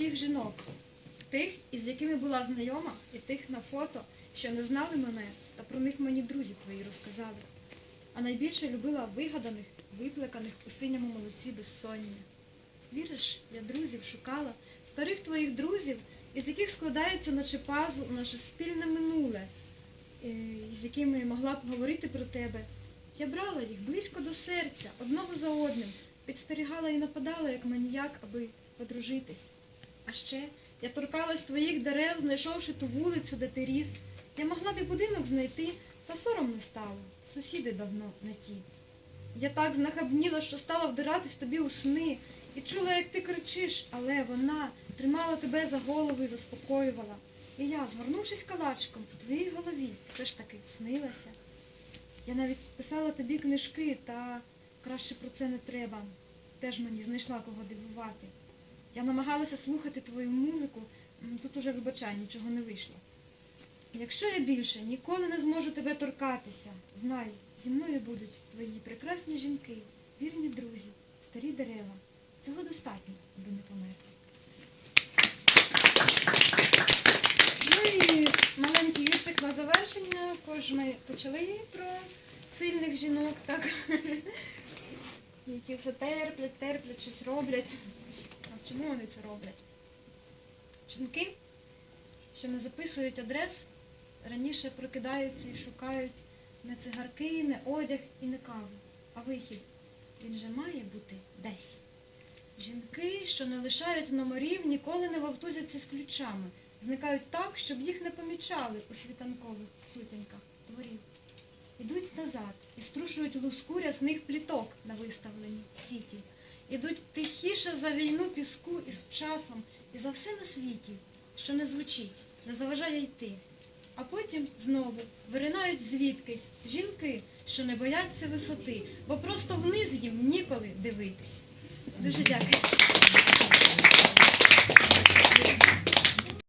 Тих жінок, тих, із якими була знайома, і тих на фото, що не знали мене, та про них мені друзі твої розказали. А найбільше любила вигаданих, виплеканих у синьому молоці безсоння. Віриш, я друзів шукала, старих твоїх друзів, із яких складається наче пазл наше спільне минуле, е, з якими могла б говорити про тебе. Я брала їх близько до серця, одного за одним, підстерігала і нападала, як маніяк, аби подружитись. А ще я торкалась твоїх дерев, знайшовши ту вулицю, де ти ріс. Я могла б і будинок знайти, та соромно стало. Сусіди давно не ті. Я так знахабніла, що стала вдиратись тобі у сни, і чула, як ти кричиш, але вона тримала тебе за голову і заспокоювала. І я, згорнувшись калачком, у твоїй голові все ж таки снилася. Я навіть писала тобі книжки, та краще про це не треба. Теж мені знайшла кого дивувати. Я намагалася слухати твою музику, тут уже вибачай, нічого не вийшло. Якщо я більше ніколи не зможу тебе торкатися, знай, зі мною будуть твої прекрасні жінки, вірні друзі, старі дерева. Цього достатньо, аби не померти. Ну і маленький віршик на завершення. Кож ми почали про сильних жінок, так? Які все терплять, терплять, щось роблять. Чому вони це роблять? Жінки, що не записують адрес, раніше прокидаються і шукають не цигарки, не одяг і не каву, а вихід. Він же має бути десь. Жінки, що не лишають номерів, ніколи не вовтузяться з ключами, зникають так, щоб їх не помічали у світанкових сутінках дворів. Ідуть назад і струшують луску рясних пліток на виставленій сіті. Ідуть тихіше за війну піску із часом і за все на світі, що не звучить, не заважає йти. А потім знову виринають звідкись жінки, що не бояться висоти, бо просто вниз їм ніколи дивитись. Дуже дякую.